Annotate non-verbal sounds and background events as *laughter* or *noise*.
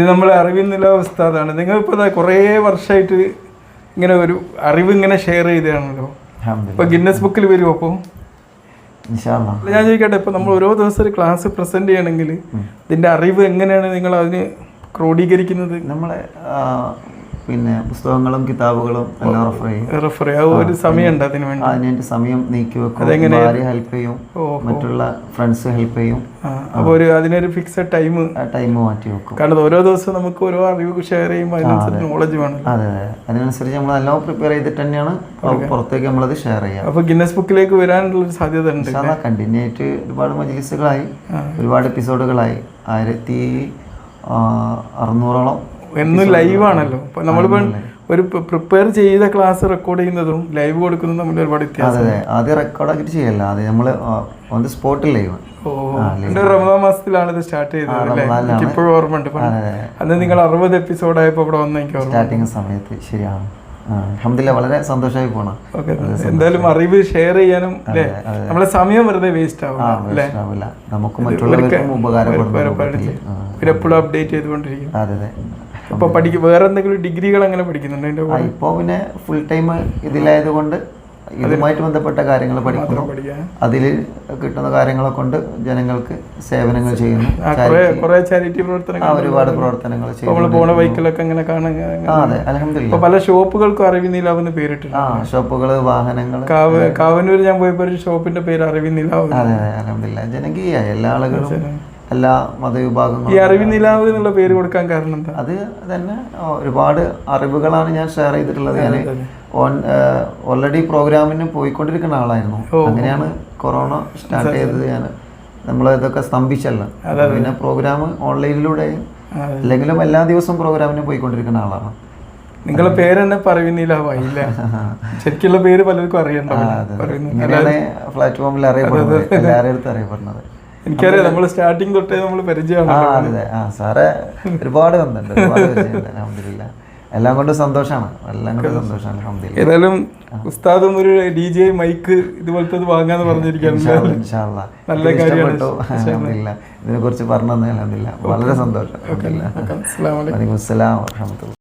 ഇത് നമ്മൾ അറിവിന്നില്ല ഉസ്താദാണ് നിങ്ങൾ നിങ്ങളിപ്പോൾ കുറേ വർഷമായിട്ട് ഇങ്ങനെ ഒരു അറിവ് ഇങ്ങനെ ഷെയർ ചെയ്തതാണല്ലോ. ഇപ്പൊ ഗിന്നസ് ബുക്കിൽ വരുമോ അപ്പോൾ ഞാൻ ചോദിക്കട്ടെ ഇപ്പൊ നമ്മൾ ഓരോ ദിവസം ഒരു ക്ലാസ് പ്രസന്റ് ചെയ്യണമെങ്കിൽ ഇതിന്റെ അറിവ് എങ്ങനെയാണ് നിങ്ങൾ അതിന് ക്രോഡീകരിക്കുന്നത്? നമ്മളെ പിന്നെ പുസ്തകങ്ങളും കിതാബുകളും എല്ലാം റെഫർ ചെയ്യും. റെഫർ ഒരു സമയമുണ്ട് അതിന് വേണ്ടി സമയം നീക്കി വെക്കും ഭാര്യ ഹെൽപ്പ് ചെയ്യും. മറ്റുള്ള ഫ്രണ്ട്സ് ഹെൽപ്പ് ചെയ്യും. അപ്പോൾ അപ്പൊ ഒരു അതിനൊരു ഫിക്സഡ് ടൈം ടൈം മാറ്റി വെക്കും. കാരണം ഓരോ ദിവസവും നമുക്ക് ഓരോ അറിവ് ഷെയർ ചെയ്യുമ്പോൾ അതിനനുസരിച്ച് നോളജ് വേണം. അതെ അതെ അതിനനുസരിച്ച് നമ്മൾ എല്ലാം പ്രിപ്പയർ ചെയ്തിട്ട് തന്നെയാണ് പുറത്തേക്ക് നമ്മളത് ഷെയർ ചെയ്യാം അപ്പൊ ഗിന്നസ് ബുക്കിലേക്ക് വരാനുള്ള ഒരു സാധ്യത ഉണ്ട് കണ്ടിന്യൂ ആയിട്ട് ഒരുപാട് മജിലിസുകളായി ഒരുപാട് എപ്പിസോഡുകളായി ആയിരത്തി അറുന്നൂറോളം എന്നും ലൈവ് ആണല്ലോ. അപ്പൊ നമ്മളിപ്പോ ഒരു പ്രിപ്പയർ ചെയ്ത ക്ലാസ് റെക്കോർഡ് ചെയ്യുന്നതും ലൈവ് കൊടുക്കുന്നതും തമ്മിൽ ഒരുപാട് വ്യത്യാസം. അതെ റെക്കോർഡ് ആദ്യം റെക്കോർഡാക്കിയിട്ട് ചെയ്യല്ല. അത് നമ്മൾ ഓൺ ദി സ്പോട്ടിൽ ലൈവ് റമദാൻ മാസത്തിലാണ് ഇത് സ്റ്റാർട്ട് ചെയ്തത്. എനിക്ക് ഇപ്പോഴും ഓർമ്മയുണ്ട്. അന്ന് നിങ്ങൾ അറുപത് എപ്പിസോഡ് ആയപ്പോൾ ഇവിടെ വന്ന് എനിക്ക് ഓർമ്മ സ്റ്റാർട്ടിങ് സമയത്ത് ശരിയാണ്. അഹമ്മദില്ല വളരെ സന്തോഷമായി പോണം. എന്തായാലും അറിവ് ഷെയർ ചെയ്യാനും നമ്മളെ സമയം വെറുതെ വേസ്റ്റ് ആവും മനസ്സിലാവില്ല നമുക്ക് മറ്റുള്ളവർക്കും എപ്പോഴും അപ്ഡേറ്റ് ചെയ്തുകൊണ്ടിരിക്കും. അതെ അതെ. അപ്പൊ പഠിക്കും വേറെ എന്തെങ്കിലും ഡിഗ്രികൾ അങ്ങനെ പഠിക്കുന്നുണ്ട് അതിന്റെ ആ, ഇപ്പോ പിന്നെ ഫുൾ ടൈം ഇതിലായത് കൊണ്ട് ഇതുമായിട്ട് ബന്ധപ്പെട്ട കാര്യങ്ങൾ പഠിക്കുന്നു. അതിൽ കിട്ടുന്ന കാര്യങ്ങളെ കൊണ്ട് ജനങ്ങൾക്ക് സേവനങ്ങൾ ചെയ്യുന്നു. ചാരിറ്റി പ്രവർത്തനങ്ങൾ ഒരുപാട് പ്രവർത്തനങ്ങൾ ചെയ്യുന്നു ബൈക്കിലൊക്കെ അങ്ങനെ അതെ അലഹമില്ല പല ഷോപ്പുകൾക്കും അറിവിനിലാവെന്ന് പേരിട്ടിട്ടുണ്ട്. ആ ഷോപ്പുകൾ വാഹനങ്ങൾ കാവനൂർ ഞാൻ പോയപ്പോ ഒരു ഷോപ്പിന്റെ പേര് അറിവിനിലാവ് അതെ അതെ അലഹമില്ല ജനകീയ എല്ലാ ആളുകളും എല്ലാ മതവിഭാഗങ്ങളും ഈ അറിവ് നിലാവ് എന്നുള്ള പേര് കൊടുക്കാൻ കാരണം എന്താ? അത് തന്നെ ഒരുപാട് അറിവുകളാണ് ഞാൻ ഷെയർ ചെയ്തിട്ടുള്ളത്. ഞാൻ ഓൺ ഓൾറെഡി പ്രോഗ്രാമിന് പോയിക്കൊണ്ടിരിക്കുന്ന ആളായിരുന്നു. അങ്ങനെയാണ് കൊറോണ സ്റ്റാർട്ട് ചെയ്തത്. ഞാൻ നമ്മൾ ഇതൊക്കെ സ്തംഭിച്ചല്ല. പിന്നെ പ്രോഗ്രാം ഓൺലൈനിലൂടെ. അല്ലെങ്കിലും എല്ലാ ദിവസവും പ്രോഗ്രാമിന് പോയിക്കൊണ്ടിരിക്കുന്ന ആളാണ്. നിങ്ങളെ പേര് തന്നെ പറയുന്നില്ല *laughs* ശരിക്കുള്ള പേര് പലർക്കും ഇങ്ങനെയാണ് പ്ലാറ്റ്ഫോമിൽ അറിയപ്പെടുന്നത്. എല്ലാവരുടെ അടുത്ത് അറിയപ്പെടുന്നത്. എനിക്കറിയാം നമ്മൾ സ്റ്റാർട്ടിങ് തൊട്ടേ നമ്മൾ പരിചയമാണ് ആ അതെ. ആ സാറേ ഒരുപാട് വന്നിട്ടുണ്ട്. ഒരുപാട് പരിചയമുണ്ട്. അൽഹംദുലില്ലാ. എല്ലാം കൊണ്ട് സന്തോഷമാണ് എല്ലാം കൊണ്ട് സന്തോഷമാണ് അലഹമില്ല ഏതായാലും ഉസ്താദും ഒരു ഡി ജെ മൈക്ക് ഇതുപോലത്തെ വാങ്ങാന്ന് പറഞ്ഞിരിക്കുകയാണ്. നല്ല കാര്യമാണ്. ഇതിനെ കുറിച്ച് പറഞ്ഞു തന്നെ അലഹമില്ല വളരെ സന്തോഷം. അലൈക്കും. വലൈക്കും അസ്സലാം വർഹമത്തുള്ള